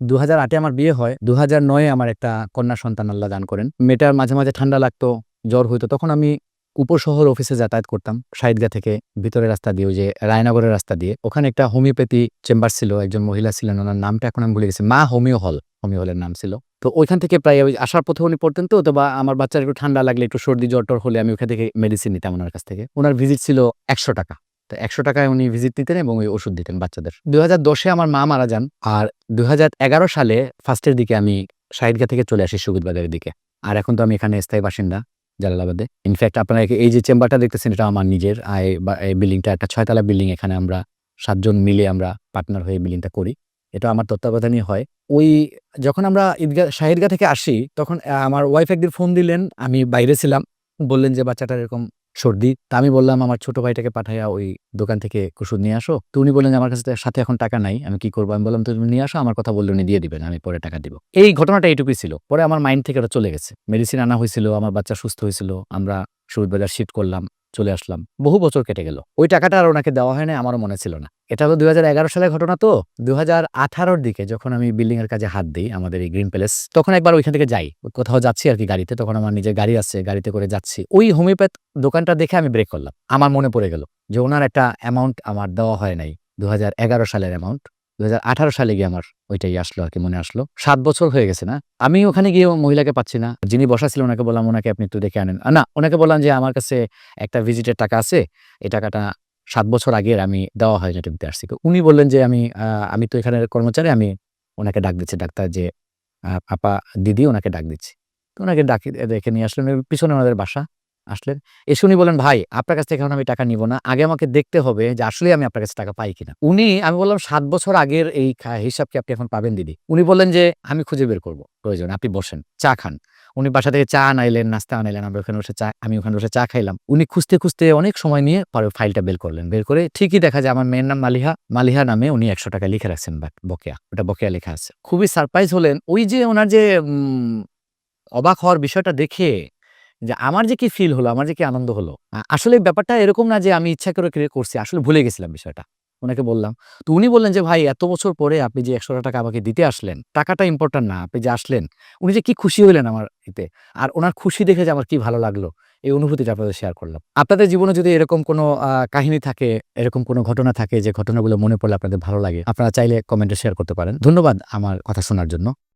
দু হাজার আটে আমার বিয়ে হয় দু হাজার নয়ে আমার একটা কন্যা সন্তান আল্লাহ দান করেন। মেয়েটার মাঝে মাঝে ঠান্ডা লাগতো, জ্বর হইতো, তখন আমি উপশহর অফিসে যাতায়াত করতাম, সাইদগা থেকে ভিতরের রাস্তা দিয়ে যে রায়নগরের রাস্তা দিয়ে। ওখানে একটা হোমিওপ্যাথি চেম্বার ছিল, একজন মহিলা ছিলেন, ওনার নামটা এখন আমি ভুলে গেছি, মা হোমিও হল, হোমিও হলের নাম ছিল। তো ওইখান থেকে প্রায় ওই আসার পথে উনি পড়তেন তো বা আমার বাচ্চার একটু ঠান্ডা লাগলে, একটু সর্দি, জ্বর হলে আমি ওখান থেকে মেডিসিন নিতাম ওনার কাছ থেকে। ওনার ভিজিট ছিল একশো টাকা। তো একশো টাকায় উনি ভিজিট দিতেন এবং ওই ওষুধ দিতেন বাচ্চাদের। দুই হাজার দশে আমার মা মারা যান আর হাজার এগারো সালে ফার্স্টের দিকে আমি সাইদগা থেকে চলে আসি সুগুদ বাজারের দিকে। আর এখন তো আমি এখানে স্থায়ী বাসিন্দা জালালাবাদে। ইনফ্যাক্ট আপনারা এই- যে চেম্বারটা দেখতেছেন, এটা আমার নিজের। এই বিল্ডিংটা একটা ছয়তলা বিল্ডিং এখানে আমরা সাতজন মিলে আমরা পার্টনার হয়ে বিল্ডিংটা করি। এটা আমার তত্ত্বাবধানই হয়। ওই যখন আমরা ঈদগা শাহিদগা থেকে আসি, তখন আমার ওয়াইফ একদিন ফোন দিলেন, আমি বাইরে ছিলাম। বললেন যে, বাচ্চাটার এরকম সর্দি। তা আমি বললাম, আমার ছোট ভাইটাকে পাঠাইয়া ওই দোকান থেকে ওষুধ নিয়ে আসো। তো উনি বললেন আমার কাছে সাথে এখন টাকা নাই, আমি কি করব? আমি বললাম, তুমি নিয়ে আসো, আমার কথা বললে উনি দিয়ে দিবেন, আমি পরে টাকা দিব। এই ঘটনাটা এইটুকুই ছিল। পরে আমার মাইন্ড থেকে ওটা চলে গেছে। মেডিসিন আনা হয়েছিল, আমার বাচ্চা সুস্থ হয়েছিল, আমরা সুবিধ বাজার শিফট করলাম। চলে আসলাম। বহু বছর কেটে গেল। ওই টাকাটা আর ওনাকে দেওয়া হয় আমারও মনে ছিল না। এটা হলো দুই সালের ঘটনা তো। দুই হাজার দিকে যখন আমি বিল্ডিং এর কাজে হাত দিই আমাদের এই গ্রিন প্যালেস তখন একবার ওইখান থেকে যাই। কোথাও যাচ্ছি আর কি গাড়িতে, তখন আমার নিজের গাড়ি আছে, গাড়িতে করে যাচ্ছি। ওই হোমিওপ্যাথ দোকানটা দেখে আমি ব্রেক করলাম। আমার মনে পড়ে গেল যে ওনার একটা অ্যামাউন্ট আমার দেওয়া হয় নাই দুই হাজার এগারো সালের অ্যামাউন্ট দু সালে গিয়ে আমার ওইটাই আসলো আর কি, মনে আসলো। সাত বছর হয়ে গেছে না। আমি ওখানে গিয়ে মহিলাকে পাচ্ছি না। যিনি বসা ছিল ওনাকে বললাম, ওনাকে আপনি একটু দেখে আনেন। না, ওনাকে বললাম যে, আমার কাছে একটা ভিজিটের টাকা আছে। এই টাকাটা সাত বছর আগের আমি দেওয়া হয় দিতে আসছি। উনি বললেন যে, আমি আমি তো এখানের কর্মচারী, আমি ওনাকে ডাক দিচ্ছি। ডাক্তার যে আপা, দিদি, ওনাকে ডাক দিচ্ছি। তো ওনাকে ডাকি, দেখে নিয়ে আসলেন পিছনে ওনাদের বাসা। আসলেন এসে উনি বলেন ভাই, আপনার কাছ থেকে এখন আমি টাকা নিব না। আগে আমাকে দেখতে হবে যে আসলে আমি আপনার কাছে টাকা পাই কিনা। উনি, আমি বললাম, সাত বছর আগের এই হিসাব কি আপনি এখন পাবেন দিদি? উনি বললেন যে, আমি খুঁজে বের করব। প্রয়োজন, আপনি বসেন, চা খান। উনি বাসা থেকে চা আনাইলেন, নাস্তা আনাইলেন, আমরা ওখানে বসে চা, আমি ওখানে বসে চা খাইলাম। উনি খুঁজতে খুঁজতে অনেক সময় নিয়ে পরে ফাইলটা বের করলেন। বের করে ঠিকই দেখা যায়, আমার মেয়ের নাম মালিহা। মালিহা নামে উনি একশো টাকা লিখে রাখছেন বাক- বকেয়া, ওটা বকেয়া লেখা আছে। খুবই সারপ্রাইজ হলেন। ওই যে ওনার যে অবাক হওয়ার বিষয়টা দেখে যে আমার যে কি ফিল হলো, আমার যে কি আনন্দ হলো আসলে ব্যাপারটা এরকম না যে আমি ইচ্ছা করে ক্রিয়েট করছি, আসলে ভুলে গেছিলাম বিষয়টা। ওনাকে বললাম, তো উনি বললেন যে, ভাই, এত বছর পরে আপনি যে একশো টাকা আমাকে দিতে আসলেন, টাকাটা ইম্পর্টেন্ট না, আপনি যে আসলেন, উনি যে কি খুশি হইলেন আমার এতে, আর ওনার খুশি দেখে যে আমার কি ভালো লাগল, এই অনুভূতিটা আপনাদের শেয়ার করলাম। আপনাদের জীবনে যদি এরকম কোনো কাহিনী থাকে, এরকম কোনো ঘটনা থাকে, যে ঘটনাগুলো মনে পড়লে আপনাদের ভালো লাগে, আপনারা চাইলে কমেন্টে শেয়ার করতে পারেন। ধন্যবাদ আমার কথা শোনার জন্য।